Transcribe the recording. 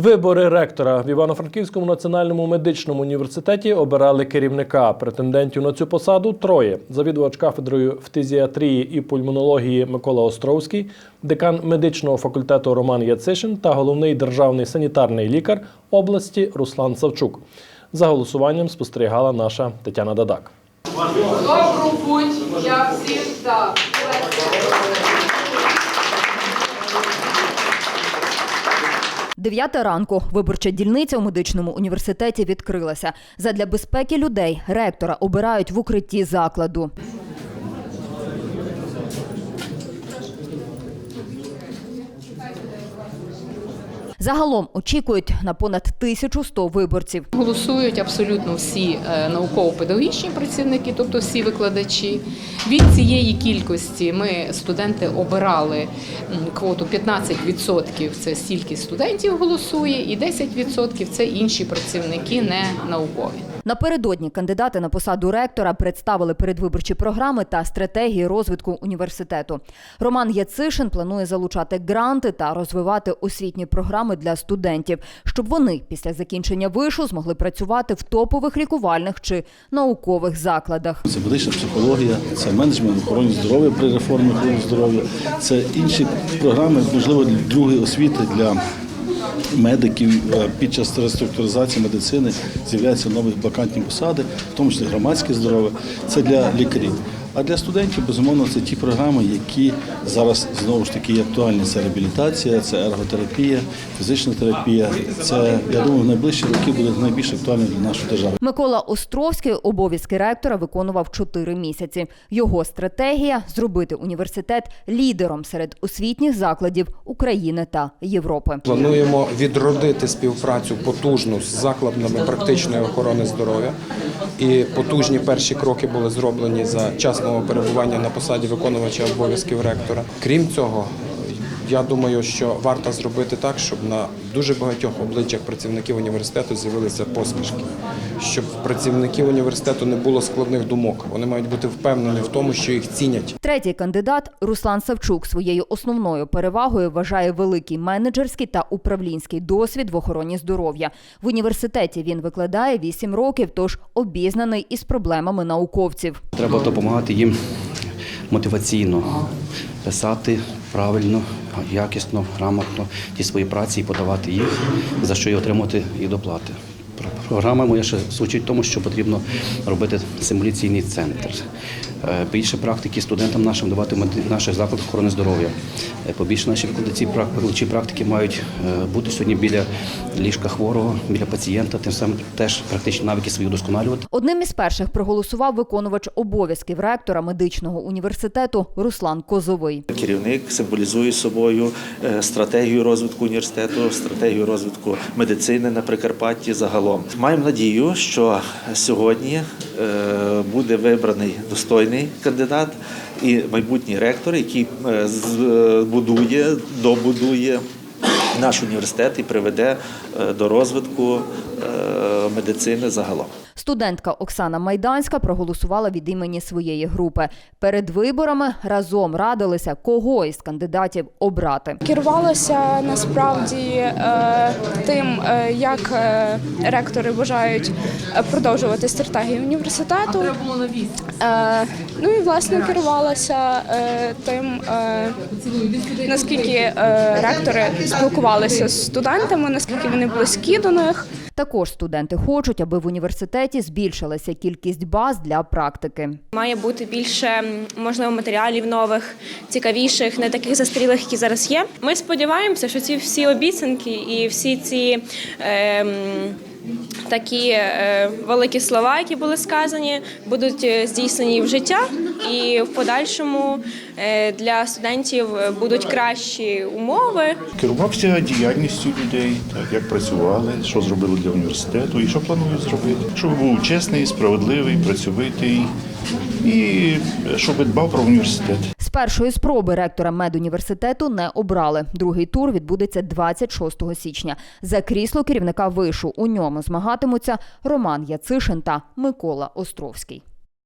Вибори ректора в Івано-Франківському національному медичному університеті обирали керівника. Претендентів на цю посаду троє: завідувач кафедрою фтизіатрії і пульмонології Микола Островський, декан медичного факультету Роман Яцишин та головний державний санітарний лікар області Руслан Савчук. За голосуванням спостерігала наша Тетяна Дадак. Добру путь, як завжди. Дев'ята ранку виборча дільниця у медичному університеті відкрилася. Задля безпеки людей ректора обирають в укритті закладу. Загалом очікують на понад 1100 виборців. Голосують абсолютно всі е, науково-педагогічні працівники, тобто всі викладачі. Від цієї кількості ми студенти обирали квоту 15% це стільки студентів голосує, і 10% це інші працівники не наукові. Напередодні кандидати на посаду ректора представили передвиборчі програми та стратегії розвитку університету. Роман Яцишин планує залучати гранти та розвивати освітні програми для студентів, щоб вони після закінчення вишу змогли працювати в топових лікувальних чи наукових закладах. Це медична психологія, це менеджмент охорони здоров'я при реформі охорони здоров'я, це інші програми, можливо, для другої освіти для медиків Е, під час реструктуризації медицини з'являються нові вакантні посади, в тому числі громадське здоров'я. Це для лікарів. А для студентів, безумовно, це ті програми, які зараз знову ж таки є актуальні. Це реабілітація, це ерготерапія, фізична терапія. Це я думаю, в найближчі роки буде найбільш актуально для нашої держави. Микола Островський обов'язки ректора виконував чотири місяці. Його стратегія зробити університет лідером серед освітніх закладів України та Європи. Плануємо відродити співпрацю потужну з закладами практичної охорони здоров'я. І потужні перші кроки були зроблені за час мого перебування на посаді виконувача обов'язків ректора. Крім цього, я думаю, що варто зробити так, щоб на дуже багатьох обличчях працівників університету з'явилися посмішки, щоб працівників університету не було складних думок. Вони мають бути впевнені в тому, що їх цінять. Третій кандидат Руслан Савчук своєю основною перевагою вважає великий менеджерський та управлінський досвід в охороні здоров'я. В університеті він викладає 8 років, тож обізнаний із проблемами науковців. Треба допомагати їм мотиваційно писати правильно, якісно, грамотно ті свої праці і подавати їх, за що і отримати і доплати. Програма моя ще звучить в тому, що потрібно робити симуляційний центр. Е, Більше практики студентам нашим давати в наших закладах охорони здоров'я. Е, Побільше наші викладачі прак- практики мають е, бути сьогодні біля ліжка хворого, біля пацієнта, тим самим теж практичні навики свої вдосконалювати. Одним із перших проголосував виконувач обов'язків ректора медичного університету Руслан Козовий. Керівник символізує собою стратегію розвитку університету, стратегію розвитку медицини на Прикарпатті загалом. Маємо надію, що сьогодні е, буде вибраний достойний кандидат і майбутній ректор, який е, збудує, добудує наш університет і приведе е, до розвитку медицини загалом. Студентка Оксана Майданська проголосувала від імені своєї групи. Перед виборами разом радилися, кого із кандидатів обрати. Керувалася насправді е, тим, е, як е, ректори бажають продовжувати стратегію університету. Ну і власне керувалася тим, наскільки ректори спілкувалися з студентами, наскільки вони близькі до них. Також студенти хочуть, аби в університеті збільшилася кількість баз для практики. Має бути більше можливо матеріалів нових, цікавіших, не таких застарілих, які зараз є. Ми сподіваємося, що ці всі обіцянки і всі ці. Е, Такі е, великі слова, які були сказані, будуть е, здійснені в життя, і в подальшому е, для студентів будуть кращі умови, Керувався діяльністю людей, так як працювали, що зробили для університету і що планують зробити. Щоб був чесний, справедливий, працьовитий і щоб дбав про університет. Першої спроби ректора медуніверситету не обрали. Другий тур відбудеться 26 січня. За крісло керівника вишу у ньому змагатимуться Роман Яцишин та Микола Островський.